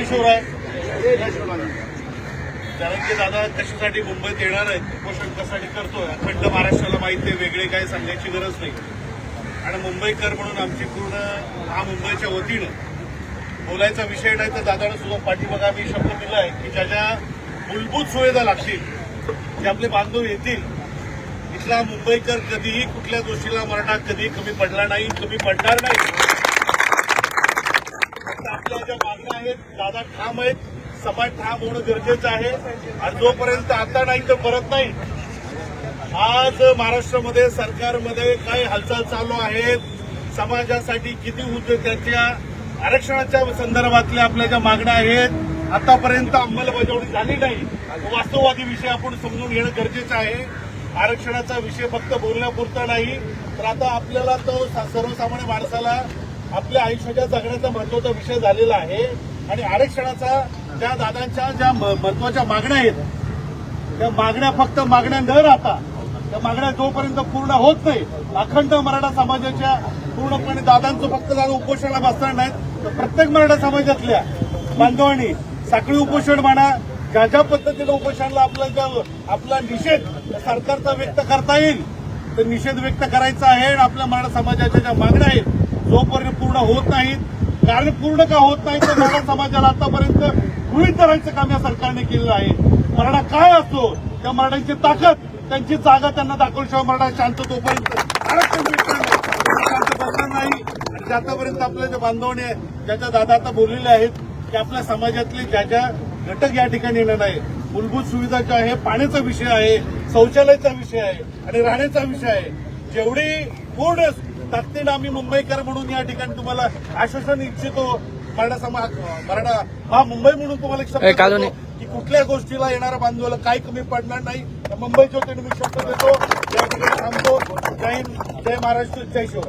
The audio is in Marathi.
जय शिवराय की दादा कशासाठी मुंबईत येणार आहेत उपोषण कशासाठी करतोय? अखंड महाराष्ट्राला माहिती आहे वेगळे काय सांगण्याची गरज नाही. आणि मुंबईकर म्हणून आमची पूर्ण हा मुंबईच्या वतीनं बोलायचा विषय नाही तर दादानं सुद्धा पाठीमागा आम्ही शब्द दिला आहे की ज्या ज्या मूलभूत सुविधा लागतील जे आपले बांधव येतील इथला मुंबईकर कधीही कुठल्या गोष्टीला मराठा कधीही कमी पडला नाही कमी पडणार नाही. ज्या मागण्या आहेत दादा ठाम आहेत समाज ठाम होणं गरजेचं आहे. आणि जोपर्यंत आता नाही तर परत नाही आज महाराष्ट्रामध्ये सरकारमध्ये काय हालचाल चालू आहेत. समाजासाठी किती उद्योगाच्या आरक्षणाच्या संदर्भातल्या आपल्या ज्या मागण्या आहेत आतापर्यंत अंमलबजावणी झाली नाही. वास्तववादी विषय आपण समजून घेणं गरजेचं आहे. आरक्षणाचा विषय फक्त बोलण्यापुरता नाही. तर आता आपल्याला तो सर्वसामान्य माणसाला आपल्या आयुष्याच्या जगण्याचा महत्त्वाचा विषय झालेला आहे. आणि आरक्षणाचा त्या दादांच्या ज्या म- महत्त्वाच्या मागण्या आहेत त्या मागण्या फक्त मागण्या न राहता त्या मागण्या जोपर्यंत पूर्ण होत नाही अखंड मराठा समाजाच्या पूर्णपणे दादांचं फक्त दादा उपोषणाला बसणार नाहीत तर प्रत्येक मराठा समाजातल्या बांधवांनी साखळी उपोषण म्हणा ज्या ज्या पद्धतीनं उपोषणाला आपला ज्या आपला निषेध सरकारचा व्यक्त करता येईल तर निषेध व्यक्त करायचा आहे. आणि आपल्या मराठा समाजाच्या ज्या मागण्या आहेत पूर्ण होत नाहीत? कारण पूर्ण का होत नाही तर मराठा समाजाला आतापर्यंत गृहित धरायचं काम या सरकारने केलेलं आहे. मराठा काय असतो त्या मराठ्यांची ताकद त्यांची जागा त्यांना दाखवल्याशिवाय मराठा शांत तोपर्यंत आरक्षण नाही. शांत बसणार नाही. आणि आतापर्यंत आपल्या ज्या आहे ज्याच्या दादा आता बोललेले आहेत की आपल्या समाजातले ज्या ज्या घटक या ठिकाणी येणार नाही मूलभूत सुविधा ज्या आहे पाण्याचा विषय आहे शौचालयाचा विषय आहे आणि राहण्याचा विषय आहे. जेवढी पूर्ण ताकदीनं आम्ही मुंबईकर म्हणून या ठिकाणी तुम्हाला आश्वासन इच्छितो. मराठा समाज मराठा हा मुंबई म्हणून तुम्हाला एक शब्द की कुठल्या गोष्टीला येणाऱ्या बांधवाला काही कमी पडणार नाही. मुंबईच्या वतीने मी शब्द देतो. या ठिकाणी थांबतो. जय हिंद जय महाराष्ट्र जय शिवराय.